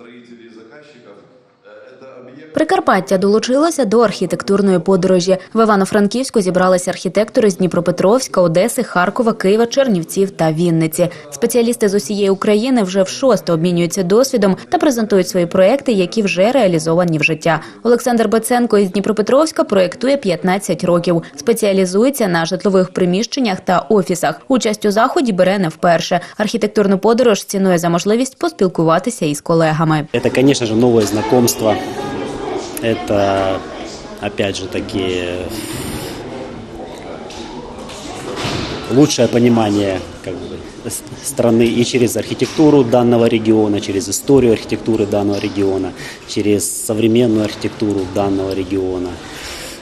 строителей и заказчиков. Э, Это объект Прикарпаття долучилося до архітектурної подорожі. В Івано-Франківську зібралися архітектори з Дніпропетровська, Одеси, Харкова, Києва, Чернівців та Вінниці. Спеціалісти з усієї України вже вшосте обмінюються досвідом та презентують свої проекти, які вже реалізовані в життя. Олександр Беценко із Дніпропетровська проектує 15 років. Спеціалізується на житлових приміщеннях та офісах. Участь у заході бере не вперше. Архітектурну подорож цінує за можливість поспілкуватися із колегами. Это, конечно же, новое Знакомство. Это, опять же таки, лучшее понимание как бы, страны и через архитектуру данного региона, через историю архитектуры данного региона, через современную архитектуру данного региона.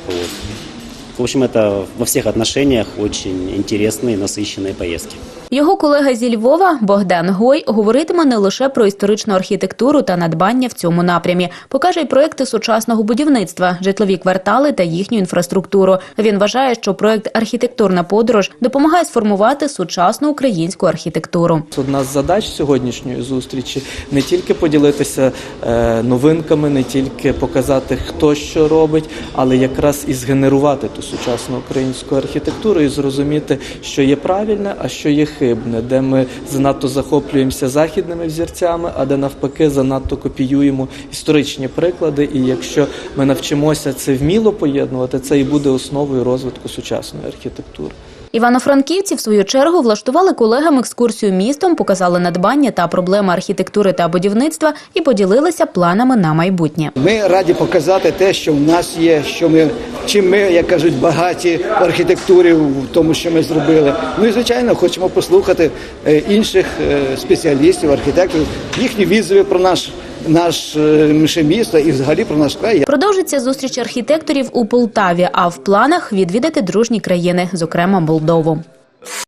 Вот. В общем, это во всех отношениях очень интересные, насыщенные поездки. Його колега зі Львова Богдан Гой говоритиме не лише про історичну архітектуру та надбання в цьому напрямі, покаже й проекти сучасного будівництва, житлові квартали та їхню інфраструктуру. Він вважає, що проект Архітектурна подорож допомагає сформувати сучасну українську архітектуру. Одна з задач сьогоднішньої зустрічі не тільки поділитися е, новинками, не тільки показати, хто що робить, але якраз і згенерувати ту сучасну українську архітектуру і зрозуміти, що є правильне, а що є хибне, де ми занадто захоплюємося західними взірцями, а де навпаки занадто копіюємо історичні приклади. І якщо ми навчимося це вміло поєднувати, це і буде основою розвитку сучасної архітектури. Івано-франківці, в свою чергу, влаштували колегам екскурсію містом, показали надбання та проблеми архітектури та будівництва і поділилися планами на майбутнє. Ми раді показати те, що в нас є, що ми чим ми, як кажуть, багаті в архітектурі в тому, що ми зробили. Ну і звичайно, хочемо послухати е, інших е, спеціалістів, архітекторів, їхні відзиви про наш е, наше місто і взагалі про наш край. Продовжиться зустріч архітекторів у Полтаві, а в планах відвідати дружні країни, зокрема Молдову.